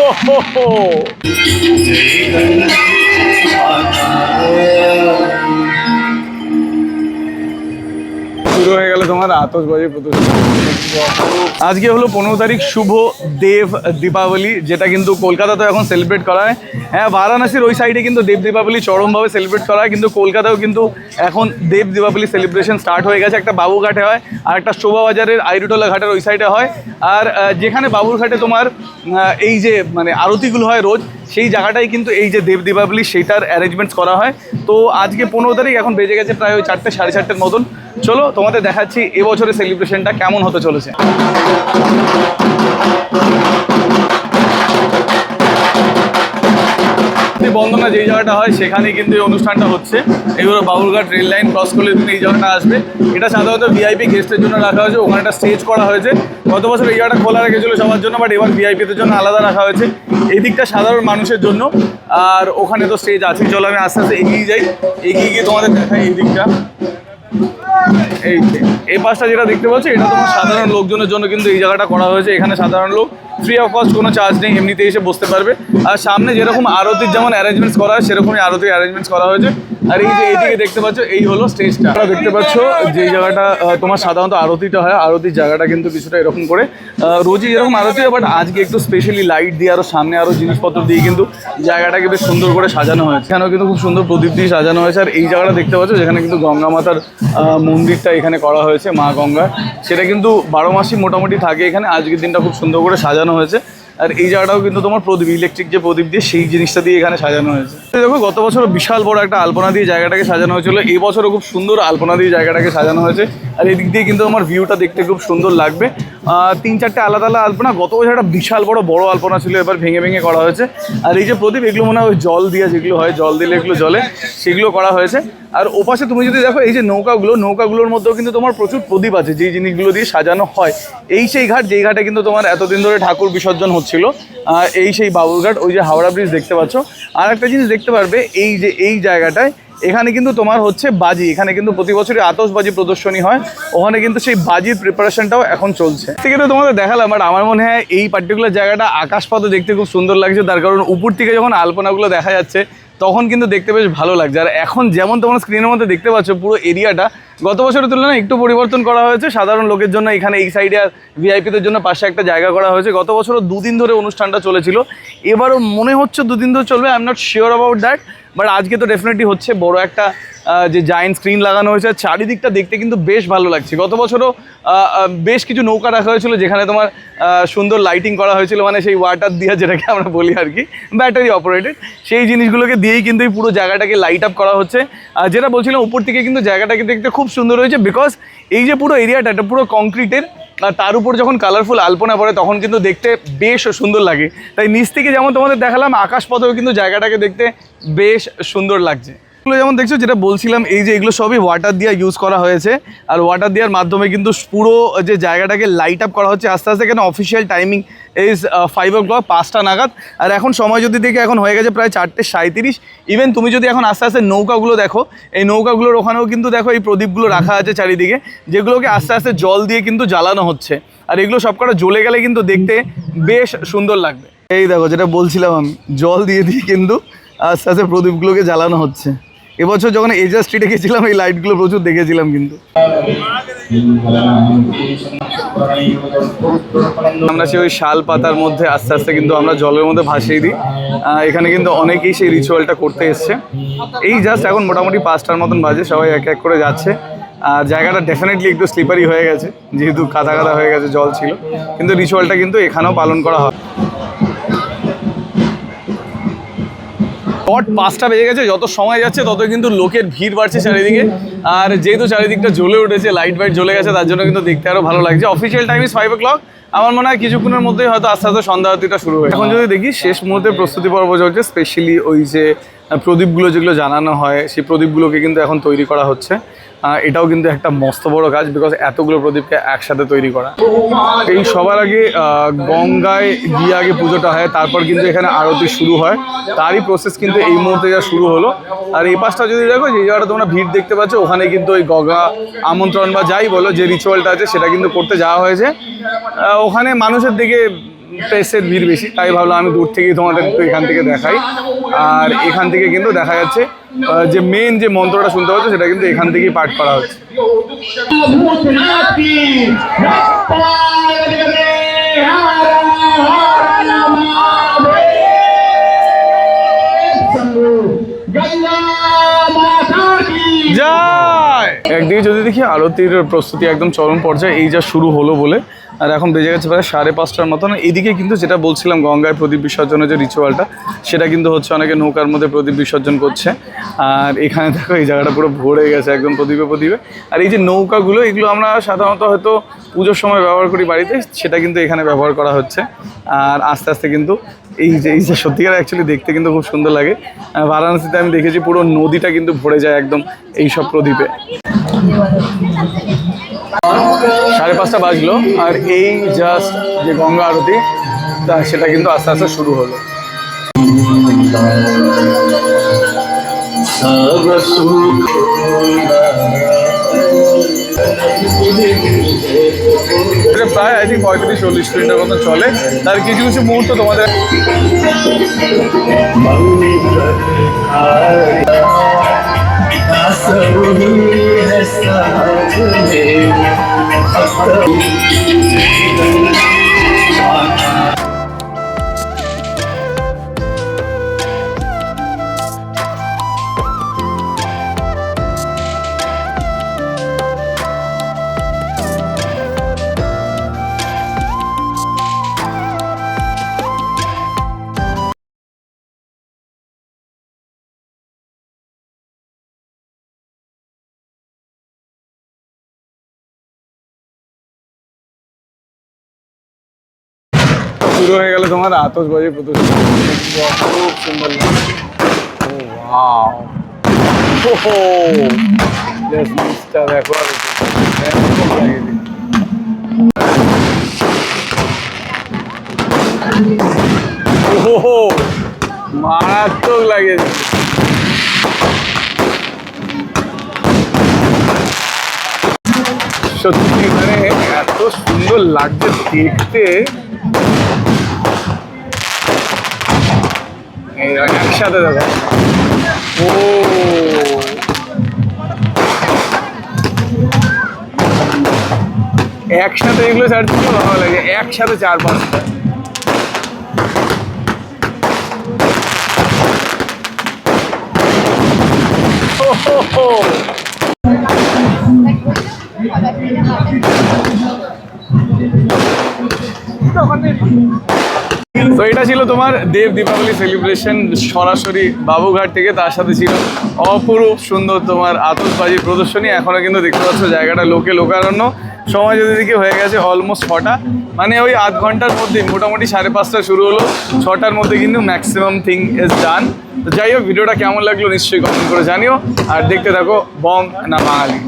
哦吼吼 তোমার আতসবাজি প্রদর্শনী। আজকে হলো পনেরো তারিখ, শুভ দেব দীপাবলি, যেটা কিন্তু কলকাতাতে এখন সেলিব্রেট করা হয়। হ্যাঁ বারাণসীর ওই সাইডে কিন্তু দেব দীপাবলি চরমভাবে সেলিব্রেট করা হয়, কিন্তু কলকাতাও কিন্তু এখন দেব দীপাবলি সেলিব্রেশন স্টার্ট হয়ে গেছে। একটা বাবুঘাটে হয় আর একটা শোভাবাজারের আইরুটোলা ঘাটের ওই সাইডে হয়। আর যেখানে বাবুরঘাটে তোমার এই যে মানে আরতিগুলো হয় রোজ, সেই জায়গাটাই কিন্তু এই যে দেব দীপাবলি, সেইটার অ্যারেঞ্জমেন্টস করা হয়। তো আজকে পনেরো তারিখ, এখন বেজে গেছে প্রায় ওই চারটে, সাড়ে চারটের মতন। চলো, তোমাদের দেখাচ্ছি এবছরের সেলিব্রেশনটা কেমন হতে চলেছে। বন্দনা যেই জায়গাটা হয়, সেখানেই কিন্তু এই অনুষ্ঠানটা হচ্ছে। এগুলো বাবুরঘাট রেল লাইন ক্রস করলে এই জায়গাটা আসবে। এটা সাধারণত ভিআইপি গেস্টের জন্য রাখা হয়েছে, ওখানে একটা স্টেজ করা হয়েছে। গত বছর এই জায়গাটা খোলা রেখেছিল সবার জন্য বাট এবার ভিআইপিদের জন্য আলাদা রাখা হয়েছে। এই দিকটা সাধারণ মানুষের জন্য, আর ওখানে তো স্টেজ আছে চলো, আমি আস্তে আস্তে এগিয়ে যাই। এগিয়ে গিয়ে তোমাদের দেখাই এই দিকটা এই এই পাশটা যেটা দেখতে পাচ্ছ, এটা তোমার সাধারণ লোকজনের জন্য কিন্তু এই জায়গাটা করা হয়েছে। এখানে সাধারণ লোক ফ্রি অফ কস্ট কোনো চার্জ নেই, এমনিতে এসে বসতে পারবে। আর সামনে যেরকম আরতির যেমন অ্যারেঞ্জমেন্টস করা হয়, সেরকমই আরতির অ্যারেঞ্জমেন্টস করা হয়েছে। আর এই যে এইদিকে দেখতে পাচ্ছ, এই হলো স্টেজটা তোমরা দেখতে পাচ্ছ যে জায়গাটা তোমার সাধারণত আরতিটা হয়, আরতির জায়গাটা কিন্তু কিছুটা এরকম করে রোজই এরকম আরতি হয় বাট আজকে একটু স্পেশালি লাইট দিয়ে আরও সামনে আরও জিনিসপত্র দিয়ে কিন্তু জায়গাটাকে বেশ সুন্দর করে সাজানো হয়েছে। এখানেও কিন্তু খুব সুন্দর প্রদীপ দিয়ে সাজানো হয়েছে। আর এই জায়গাটা দেখতে পাচ্ছ, যেখানে কিন্তু গঙ্গা মাতার মন্দিরটা এখানে করা হয়েছে মা গঙ্গা সেটা কিন্তু বারো মাসই মোটামুটি থাকে এখানে। আজকের দিনটা খুব সুন্দর করে সাজানো হয়েছে। আর এই জায়গাটাও কিন্তু তোমার প্রদীপ ইলেকট্রিক যে প্রদীপ দিয়ে সেই জিনিসটা দিয়ে এখানে সাজানো হয়েছে। দেখো, গত বছর বিশাল বড় একটা আলপনা দিয়ে জায়গাটাকে সাজানো হয়েছিল। এই বছরও খুব সুন্দর আলপনা দিয়ে জায়গাটাকে সাজানো হয়েছে। আর এদিক দিয়ে কিন্তু আমার ভিউটা দেখতে খুব সুন্দর লাগবে। তিন চারটে আলাদা আলাদা আলপনা, গত বছর একটা বিশাল বড় বড় আলপনা ছিল, এবার ভেঙে ভেঙে করা হয়েছে। আর এই যে প্রদীপ, এগুলো মনে হয় জল দিয়ে যেগুলো হয়, জল দিলে এগুলো জলে সেগুলো করা হয়েছে। আর ওপাশে তুমি যদি দেখো, এই যে নৌকাগুলো, নৌকাগুলোর মধ্যেও কিন্তু তোমার প্রচুর প্রদীপ আছে, যেই জিনিসগুলো দিয়ে সাজানো হয়। এই সেই ঘাট, যেই ঘাটে কিন্তু তোমার এতদিন ধরে ঠাকুর বিসর্জন হচ্ছিল। এই সেই বাবুরঘাট, ওই যে হাওড়া ব্রিজ দেখতে পাচ্ছ। আর একটা জিনিস দেখতে পারবে, এই যে, এই জায়গাটায় এখানে কিন্তু তোমার হচ্ছে বাজি, এখানে কিন্তু প্রতি বছরই আতসবাজি প্রদর্শনী হয়। ওখানে কিন্তু সেই বাজির প্রিপারেশনটাও এখন চলছে। তো তোমাদের দেখালাম বাট আমার মনে হয় এই পার্টিকুলার জায়গাটা আকাশপথে দেখতে খুব সুন্দর লাগছে, তার কারণ উপর থেকে যখন আলপনাগুলো দেখা যাচ্ছে, তখন কিন্তু দেখতে বেশ ভালো লাগছে। আর এখন যেমন তোমার স্ক্রিনের মধ্যে দেখতে পাচ্ছ, পুরো এরিয়াটা গত বছরের তুলনায় একটু পরিবর্তন করা হয়েছে। সাধারণ লোকের জন্য এখানে এই সাইডে আর ভিআইপিদের জন্য পাশে একটা জায়গা করা হয়েছে। গত বছরও দুদিন ধরে অনুষ্ঠানটা চলেছিল। এবারও মনে হচ্ছে দুদিন ধরে চলবে I am not sure about that but আজকে তো ডেফিনেটলি হচ্ছে বড় একটা যে জায়েন্ট স্ক্রিন লাগানো হয়েছে। চারিদিকটা দেখতে কিন্তু বেশ ভালো লাগছে। গত বছরও বেশ কিছু নৌকা রাখা হয়েছিল যেখানে তোমার সুন্দর লাইটিং করা হয়েছিল মানে সেই ওয়াটার দিয়ে যেটাকে আমরা বলি আর কি ব্যাটারি অপারেটেড সেই জিনিসগুলোকে দিয়েই কিন্তু এই পুরো জায়গাটাকে লাইট আপ করা হচ্ছে। যেটা বলছিলাম, উপর থেকে কিন্তু জায়গাটাকে দেখতে খুব সুন্দর হয়েছে বিকজ এই যে পুরো এরিয়াটা এটা পুরো কংক্রিটের তার উপর যখন কালারফুল আলপনা পড়ে, তখন কিন্তু দেখতে বেশ সুন্দর লাগে। তাই নিচ থেকে যেমন তোমাদের দেখালাম আকাশপথেও কিন্তু জায়গাটাকে দেখতে বেশ সুন্দর লাগছে। যেমন দেখছ, যেটা বলছিলাম, এই যে এগুলো সবই ওয়াটার দিয়ে ইউজ করা হয়েছে। আর ওয়াটার দেওয়ার মাধ্যমে কিন্তু পুরো যে জায়গাটাকে লাইট আপ করা হচ্ছে, আস্তে আস্তে কেন official timing is five o'clock পাঁচটা নাগাদ। আর এখন সময় যদি দেখে এখন হয়ে গেছে প্রায় চারটে সাঁত্রিশ ইভেন তুমি যদি এখন আস্তে আস্তে নৌকাগুলো দেখো, এই নৌকাগুলোর ওখানেও কিন্তু দেখো এই প্রদীপগুলো রাখা আছে চারিদিকে, যেগুলোকে আস্তে আস্তে জল দিয়ে কিন্তু জ্বালানো হচ্ছে। আর এগুলো সবকটা জ্বলে গেলে কিন্তু দেখতে বেশ সুন্দর লাগবে। এই দেখো, যেটা বলছিলাম আমি, জল দিয়ে দিয়ে কিন্তু আস্তে আস্তে প্রদীপগুলোকে জ্বালানো হচ্ছে। এবছর যখন এজা স্ট্রিটে গেছিলাম, এই লাইটগুলো প্রচুর দেখেছিলাম কিন্তু। আমরা সেই ওই শাল পাতার মধ্যে আস্তে আস্তে কিন্তু আমরা জলের মধ্যে ভাসিয়ে দিই। এখানে কিন্তু অনেকেই সেই রিচুয়ালটা করতে এসছে। এই জাস্ট এখন মোটামুটি পাঁচটার মতন বাজে, সবাই এক এক করে যাচ্ছে। আর জায়গাটা ডেফিনেটলি একটু স্লিপারি হয়ে গেছে, যেহেতু কাদা কাদা হয়ে গেছে, জল ছিল। কিন্তু রিচুয়ালটা কিন্তু এখানেও পালন করা হয়। পট পাঁচটা বেজে গেছে, যত সময় যাচ্ছে, তত কিন্তু লোকের ভিড় বাড়ছে চারিদিকে। আর যেহেতু চারিদিকটা জ্বলে উঠেছে লাইট ফাইট জ্বলে গেছে, তার জন্য কিন্তু দেখতে আরও ভালো লাগছে। Official time is five o'clock আমার মনে হয় কিছুক্ষণের মধ্যেই হয়তো আস্তে আস্তে সন্ধ্যা আরতিটা শুরু হয়েছে এখন যদি দেখি, শেষ মুহূর্তে প্রস্তুতি পর্ব চলছে স্পেশালি ওই যে প্রদীপগুলো যেগুলো জানানো হয়, সেই প্রদীপগুলোকে কিন্তু এখন তৈরি করা হচ্ছে। এটাও কিন্তু একটা মস্ত বড় কাজ বিকজ এতগুলো প্রদীপকে একসাথে তৈরি করা। এই সবার আগে গঙ্গায় গিয়ে আগে পুজোটা হয়, তারপর কিন্তু এখানে আরতি শুরু হয়। তারই প্রসেস কিন্তু এই মুহূর্তে যা শুরু হলো। আর এই পাশটা যদি দেখো, যে জায়গাটা তোমরা ভিড় দেখতে পাচ্ছ, ওখানে কিন্তু ওই গঙ্গা আমন্ত্রণ বা যাই বলো, যে রিচুয়ালটা আছে, সেটা কিন্তু করতে যাওয়া হয়েছে। ওখানে মানুষের দিকে প্রেসের ভিড় বেশি তাই ভাবলাম আমি দূর থেকেই তোমাদের একটু এখান থেকে দেখাই। আর এখান থেকে কিন্তু দেখা যাচ্ছে যে মেন যে মন্ত্রটা শুনতে পাচ্ছ সেটা কিন্তু এখান থেকেই পাঠ করা হচ্ছে। একদিকে যদি দেখি আরতির প্রস্তুতি একদম চরম পর্যায়ে এই যা শুরু হলো বলে আর এখন বেজে গেছে প্রায় সাড়ে পাঁচটার মতন। এদিকে কিন্তু যেটা বলছিলাম গঙ্গায় প্রদীপ বিসর্জনের যে রিচুয়ালটা সেটা কিন্তু হচ্ছে অনেকে নৌকার মধ্যে প্রদীপ বিসর্জন করছে। আর এখানে দেখো এই জায়গাটা পুরো ভরে গেছে একদম প্রদীপে প্রদীপে। আর এই যে নৌকাগুলো, এগুলো আমরা সাধারণত হয়তো পুজোর সময় ব্যবহার করি বাড়িতে, সেটা কিন্তু এখানে ব্যবহার করা হচ্ছে। আর আস্তে আস্তে কিন্তু এই যে এই যে সত্যিকার অ্যাকচুয়ালি দেখতে কিন্তু খুব সুন্দর লাগে। বারাণসীতে আমি দেখেছি পুরো নদীটা কিন্তু ভরে যায় একদম এই সব প্রদীপে। সাড়ে পাঁচটা বাজলো, আর এই জাস্ট যে গঙ্গা আরতি, তা সেটা কিন্তু আস্তে আস্তে শুরু হলো। প্রায় আই থিঙ্ক পঁয়ত্রিশ, চল্লিশ মিনিটের মতো চলে। তার কিছু কিছু মুহূর্ত তোমাদের I'm শুরু হয়ে গেল তোমার আতসবাজি প্রদর্শনী। খুব সুন্দর দেখো মারাত্মক লাগে। সত্যি মানে এত সুন্দর লাগছে দেখতে। একসাথে দেখো ও। একসাথে এগুলো ছাড়তে খুব ভালো লাগে একসাথে চার পাঁচটা। এটা ছিল তোমার দেব দীপাবলি সেলিব্রেশন সরাসরি বাবুঘাট থেকে, তার সাথে ছিল অপরূপ সুন্দর তোমার আতসবাজি প্রদর্শনী। এখনও কিন্তু দেখতে পাচ্ছ জায়গাটা লোকে লোকারণ্য। সময় যদি দেখি হয়ে গেছে অলমোস্ট ছটা। মানে ওই আধ ঘণ্টার মধ্যে মোটামুটি সাড়ে পাঁচটা শুরু হলো। ছটার মধ্যে কিন্তু ম্যাক্সিমাম থিং ইজ ডান তো যাই হোক, ভিডিওটা কেমন লাগল নিশ্চয়ই কমেন্ট করে জানিও। আর দেখতে থাকো বং না বাঙালি।